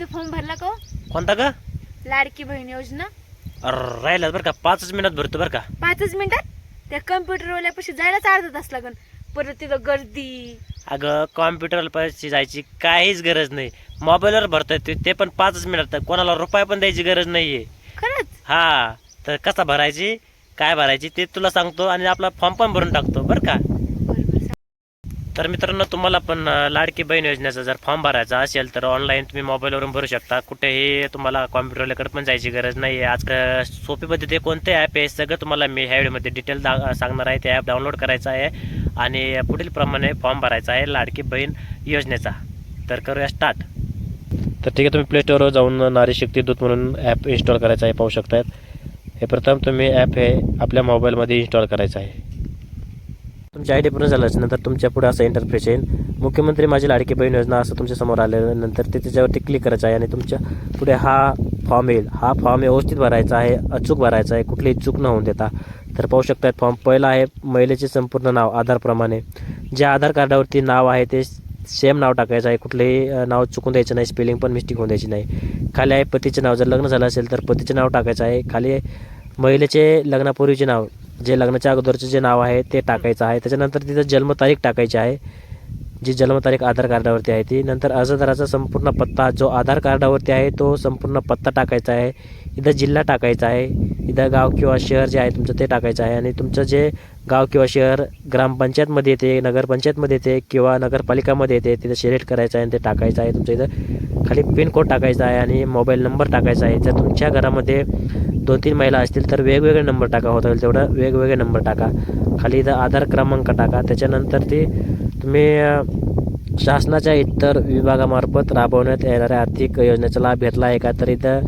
ते फॉर्म भरला का हो? कोणता का? लाडकी बहीण योजना. अरे राहिला बरं का. पाचच मिनिटात भरतो बरं का. पाचच मिनिटात? त्या कम्प्युटर वाल्यापाशी जायलाच अर्धा तास लागन. परत तिथं गर्दी. अगं कॉम्प्युटर पैसे जायची काहीच गरज नाही. मोबाईलवर भरता येते ते पण पाचच मिनिटात. कोणाला रुपये पण द्यायची गरज नाहीये. खरंच? हा तर कसा भरायची काय भरायची ते तुला सांगतो आणि आपला फॉर्म पण भरून टाकतो. बरं का? तर मित्रांनो तुम्हाला पण लाडकी बहीण योजनेचा जर फॉर्म भरायचा असेल तर ऑनलाईन तुम्ही मोबाईलवरून भरू शकता. कुठेही तुम्हाला कॉम्प्युटरकडे पण जायची गरज नाही आहे आजकाल सोपी पद्धती कोणते ॲप आहे सगळं तुम्हाला मी ह्या व्हिडिओमध्ये डिटेल दा सांगणार आहे. ते ॲप डाउनलोड करायचं आहे आणि पुढील प्रमाणे फॉर्म भरायचा आहे लाडकी बहीण योजनेचा. तर करूया स्टार्ट तर ठीक आहे तुम्ही प्ले स्टोअरवर जाऊन नारी शक्ती दूत म्हणून ॲप इन्स्टॉल करायचं आहे पाहू शकतात हे प्रथम तुम्ही ॲप हे आपल्या मोबाईलमध्ये इन्स्टॉल करायचं आहे. तुमची आय डी पूर्ण झाल्याच्यानंतर तुमच्यापुढे असं इंटरफेस येईल. मुख्यमंत्री माझी लाडकी बहीण योजना असं तुमच्यासमोर आल्यानंतर ते त्याच्यावरती क्लिक करायचं आहे आणि तुमच्यापुढे हा फॉर्म येईल. हा फॉर्म व्यवस्थित भरायचा आहे अचूक भरायचा आहे कुठलीही चूक न होऊन देता. तर पाहू शकतात फॉर्म पहिला आहे महिलेचे संपूर्ण नाव आधारप्रमाणे जे आधार कार्डावरती नाव आहे ते सेम नाव टाकायचं आहे. कुठलंही नाव चुकून द्यायचं नाही स्पेलिंग पण मिस्टेक होऊन द्यायची नाही. खाली आहे पतीचे नाव. जर लग्न झालं असेल तर पतीचे नाव टाकायचं आहे. खाली महिलेचे लग्नापूर्वीचे नाव. जे लग्नाच्या अगोदरचे जे नाव आहे ते टाकायचं आहे. त्याच्यानंतर तिथं जन्मतारीख टाकायची आहे. जी जन्मतारीख आधार कार्डावरती आहे ती. नंतर अर्जदाराचा संपूर्ण पत्ता जो आधार कार्डावरती आहे तो संपूर्ण पत्ता टाकायचा आहे. इथं जिल्हा टाकायचा आहे. इथं गाव किंवा शहर जे आहे तुमचं ते टाकायचं आहे. आणि तुमचं जे गाव किंवा शहर ग्रामपंचायतमध्ये येते नगरपंचायतमध्ये येते किंवा नगरपालिकामध्ये येते तिथं सिलेक्ट करायचं आहे आणि ते टाकायचं आहे. तुमच्या इथं खाली पिनकोड टाकायचा आहे आणि मोबाईल नंबर टाकायचा आहे. जर तुमच्या घरामध्ये दोन तीन महिला असतील तर वेगवेगळे नंबर टाका होता होईल तेवढं वेगवेगळे नंबर टाका. खाली इथं आधार क्रमांक टाका त्याच्यानंतर ती तुम्ही शासनाच्या इतर विभागामार्फत राबवण्यात येणाऱ्या आर्थिक योजनेचा लाभ घेतला आहे का? तर इथं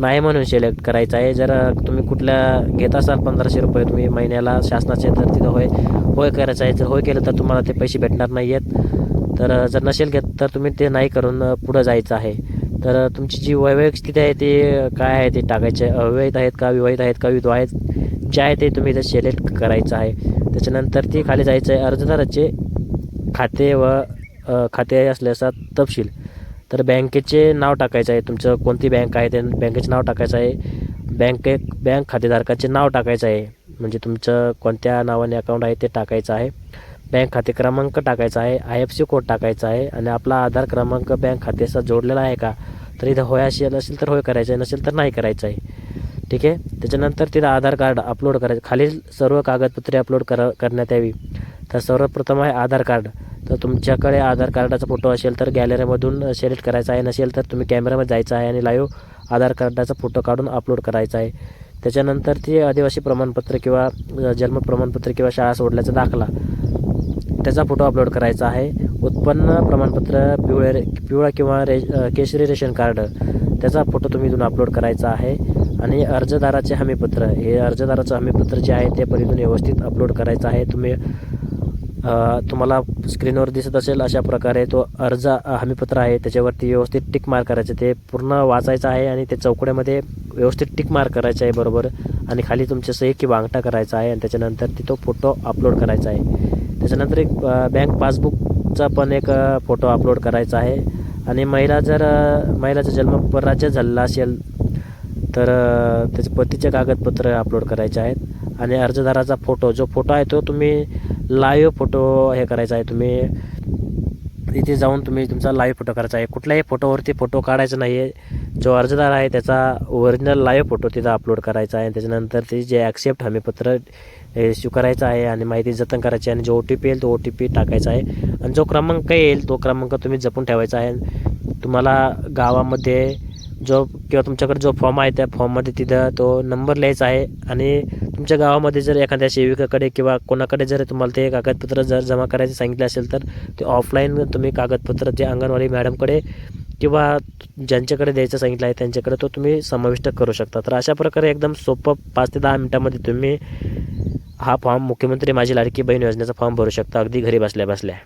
नाही म्हणून सिलेक्ट करायचं आहे. जर तुम्ही कुठल्या घेत असाल पंधराशे रुपये तुम्ही महिन्याला शासनाचे तर तिथं होय होय करायचं आहे. जर होय केलं तर तुम्हाला ते पैसे भेटणार नाही आहेत तर जर नसेल घेत तर तुम्ही ते नाही करून पुढं जायचं आहे. तर तुमची जी वैवाहिक स्थिती आहे ती काय आहे? ते टाकायचे अविवाहित आहेत का विवाहित आहेत का विधवा आहेत? जे आहे ते तुम्ही इथं सिलेक्ट करायचं आहे. त्याच्यानंतर ती खाली जायचं आहे अर्जदाराचे खाते व खाते असल्याचा तपशील. तर बँकेचे नाव टाकायचं आहे. तुमचं कोणती बँक आहे त्या बँकेचे नाव टाकायचं आहे. बँके बँक खातेधारकाचे नाव टाकायचं आहे. म्हणजे तुमचं कोणत्या नावाने अकाउंट आहे ते टाकायचं आहे. बँक खाते क्रमांक टाकायचा आहे आय एफ सी कोड टाकायचा आहे आणि आपला आधार क्रमांक बँक खात्याचा जोडलेला आहे का? तर इथं होय असेल असेल तर होय करायचं आहे नसेल तर नाही करायचं आहे. ठीक आहे? त्याच्यानंतर तिथं आधार कार्ड अपलोड करायचं. खालील सर्व कागदपत्रे अपलोड करा करण्यात यावी. तर सर्वप्रथम आहे आधार कार्ड. तर तुमच्याकडे आधार कार्डाचा फोटो असेल तर गॅलरीमधून सिलेक्ट करायचा आहे नसेल तर तुम्ही कॅमेऱ्यामध्ये जायचं आहे आणि लाईव्ह आधार कार्डाचा फोटो काढून अपलोड करायचा आहे. त्याच्यानंतर ते आदिवासी प्रमाणपत्र किंवा जन्म प्रमाणपत्र किंवा शाळा सोडल्याचा दाखला. त्याचा फोटो अपलोड करायचा आहे. उत्पन्न प्रमाणपत्र पिवळे रे- पिवळा किंवा रे केशरी रेशन कार्ड त्याचा फोटो तुम्ही इथून अपलोड करायचा आहे. आणि अर्जदाराचे हमीपत्र हे अर्जदाराचं हमीपत्र जे आहे ते पण इथून व्यवस्थित अपलोड करायचं आहे. तुम्ही तुम्हाला स्क्रीनवर दिसत असेल अशा प्रकारे तो अर्ज हमीपत्र आहे. त्याच्यावरती व्यवस्थित टिक मार करायचं. ते पूर्ण वाचायचं आहे आणि ते चौकड्यामध्ये व्यवस्थित टिक मार करायचं आहे बरोबर. आणि खाली तुमच्या सही की वांगटा करायचा आहे आणि त्याच्यानंतर ती तो फोटो अपलोड करायचा आहे. त्याच्यानंतर एक बँक पासबुकचा पण एक फोटो अपलोड करायचा आहे. आणि महिला जर महिलाचा जन्म परराज्यात झालेला असेल तर त्याचे पतीचे कागदपत्र अपलोड करायचे आहेत. आणि अर्जदाराचा फोटो जो फोटो आहे तो तुम्ही लाईव्ह फोटो हे करायचा आहे. तुम्ही तिथे जाऊन तुम्ही तुमचा लाईव्ह फोटो करायचा आहे. कुठल्याही फोटोवरती फोटो काढायचा नाही आहे जो अर्जदार आहे त्याचा ओरिजिनल लाईव्ह फोटो तिथं अपलोड करायचा आहे. त्याच्यानंतर ते जे ॲक्सेप्ट हमीपत्र स्वीकारायचं आहे आणि माहिती जतन करायची आहे आणि जो ओ टी पी येईल तो ओ टी पी टाकायचा आहे. आणि जो क्रमांक येईल तो क्रमांक तुम्ही जपून ठेवायचा आहे. तुम्हाला गावामध्ये जो किंवा तुमच्याकडे जो फॉर्म आहे त्या फॉर्ममध्ये तिथं तो नंबर लिहायचा आहे. आणि तुमच्या गावामध्ये जर एखाद्या सेविकाकडे किंवा कोणाकडे जर तुम्हाला ते कागदपत्र जर जमा करायचं सांगितलं असेल तर ते ऑफलाईन तुम्ही कागदपत्र जे अंगणवाडी मॅडमकडे किंवा ज्यांच्याकडे द्यायचं सांगितलं आहे त्यांच्याकडे तो तुम्ही समाविष्ट करू शकता. तर अशा प्रकारे एकदम सोपं पाच ते दहा मिनटामध्ये तुम्ही हा फॉर्म मुख्यमंत्री माझी लाडकी बहीण योजनेचा फॉर्म भरू शकता. अगदी घरी बसल्या बसल्या.